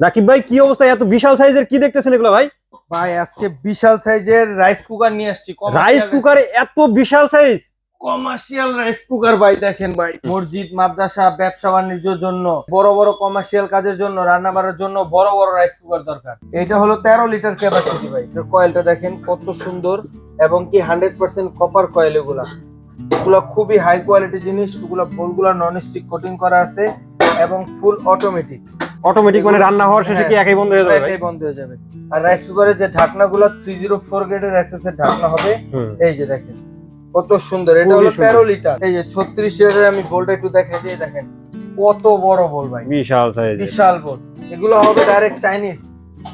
রাকিব ভাই কি অবস্থা? এত বিশাল সাইজের কি দেখতেছেন এগুলো ভাই? ভাই আজকে বিশাল সাইজের রাইস কুকার নিয়ে আসছি। রাইস কুকারে এত বিশাল সাইজ? কমার্শিয়াল রাইস কুকার ভাই দেখেন ভাই। মসজিদ মাদ্রাসা ব্যবসা বাণিজ্যের জন্য বড় বড় কমার্শিয়াল কাজের জন্য রান্না বাড়ার জন্য বড় বড় রাইস কুকার দরকার। এটা হলো তেরো লিটার ক্যাপাসিটি ভাই। এটার কয়েলটা দেখেন কত সুন্দর এবং কি হান্ড্রেড পার্সেন্ট কপার কয়েল এগুলা। এগুলো খুবই হাই কোয়ালিটি জিনিস এগুলো বোলগুলো নন স্টিক কোটিং করা আছে এবং ফুল অটোমেটিক অটোমেটিক মানে রান্না হওয়ার শেষে কি একাই বন্ধ হয়ে যাবে এটাই বন্ধ হয়ে যাবে। আর রাইস কুকারের যে ঢাকনাগুলো থ্রি জিরো ফোর গ্রেডের এসএস এর ঢাকনা হবে এই যে দেখেন কত সুন্দর। এটা হলো সুন্দর। তেরো লিটার এই যে ছত্রিশ লিটারের আমি বোলটা একটু দেখাই দিয়ে দেখেন কত বড় বোল ভাই। বিশাল সাইজ বিশাল বোল এগুলো হবে ডাইরেক্ট চাইনিজ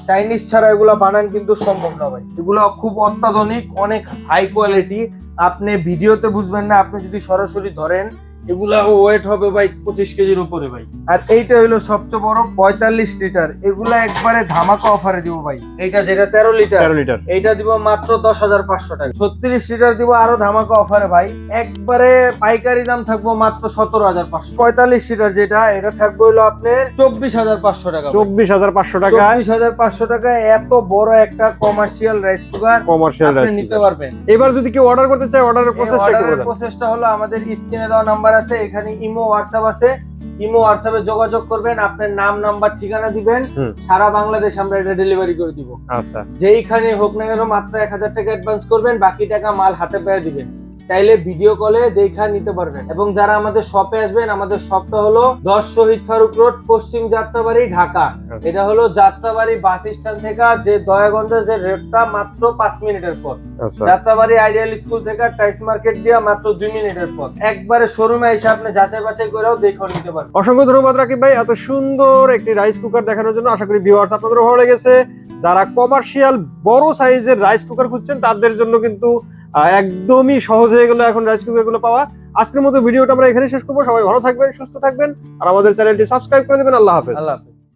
চাইনিজ ছাড়া এগুলো বানান কিন্তু সম্ভব না ভাই। এগুলো খুব অত্যাধুনিক অনেক হাই কোয়ালিটি আপনি ভিডিওতে বুঝবেন না আপনি যদি সরাসরি ধরেন এগুলা ওয়েট হবে ভাই পঁচিশ কেজির উপরে ভাই। আর এইটা হলো সবচেয়ে বড় পঁয়তাল্লিশ লিটার। এগুলা একবারে ধামাকা অফারে দিব ভাই। এইটা যেটা তেরো লিটার তেরো লিটার। এইটা দিব মাত্র দশ হাজার পাঁচশো টাকা। ছত্রিশ লিটার দিব আরও ধামাকা অফারে ভাই। একবারে পাইকারি দাম থাকব মাত্র সতেরো হাজার পাঁচশো। পঁয়তাল্লিশ লিটার যেটা এটা থাকবে হলো আপনার চব্বিশ হাজার পাঁচশো টাকা চব্বিশ হাজার পাঁচশো টাকা। চব্বিশ হাজার পাঁচশো টাকা এত বড় একটা commercial rice cooker commercial rice নিতে পারবেন। এবার যদি কেউ অর্ডার করতে চায় অর্ডারের প্রসেসটা প্রসেসটা হলো আমাদের স্ক্রিনে দেওয়া নাম্বার আছে এখানে ইমো হোয়াটসঅ্যাপ আছে। ইমো হোয়াটসঅ্যাপে যোগাযোগ করবেন আপনার নাম নাম্বার ঠিকানা দিবেন। সারা বাংলাদেশ আমরা এটা ডেলিভারি করে দিব। আচ্ছা। যেইখানে হোক না কেন মাত্র এক হাজার টাকা অ্যাডভান্স করবেন বাকি টাকা মাল হাতে পেয়ে দিবেন। চাইলে ভিডিও কলে দেখা নিতে পারবেন। এবং যারা আমাদের শপে আসবেন আমাদের শপটা হলো দশ শহীদ ফারুক রোড পশ্চিম যাত্রাবাড়ি ঢাকা। আচ্ছা। এটা হলো যাত্রাবাড়ি বাস স্ট্যান্ড থেকে যে দয়াগঞ্জের যে রেটটা মাত্র পাঁচ মিনিটের পর আচ্ছা। যাত্রাবাড়ি আইডিয়াল স্কুল থেকে টাইস মার্কেট দিয়া মাত্র দুই মিনিটের পথ। একবারে শোরুমে এসে আপনি যাচাই বাছাই করেও দেখে নিতে পারবেন। অসংখ্য ধন্যবাদ রাকিব ভাই এত সুন্দর একটি রাইস কুকার দেখানোর জন্য। আশা করি ভিউয়ার্স আপনাদের ভালো লেগেছে। যারা কমার্শিয়াল বড় সাইজের রাইস কুকার খুঁজছেন তাদের জন্য কিন্তু একদমই সহজ হয়ে গেল এখন রাইস কুকারগুলো পাওয়া। আজকের মতো ভিডিওটা আমরা এখানে শেষ করব। সবাই ভালো থাকবেন, সুস্থ থাকবেন, আর আমাদের চ্যানেলটি সাবস্ক্রাইব করে দেবেন। আল্লাহ হাফেজ। আল্লাহ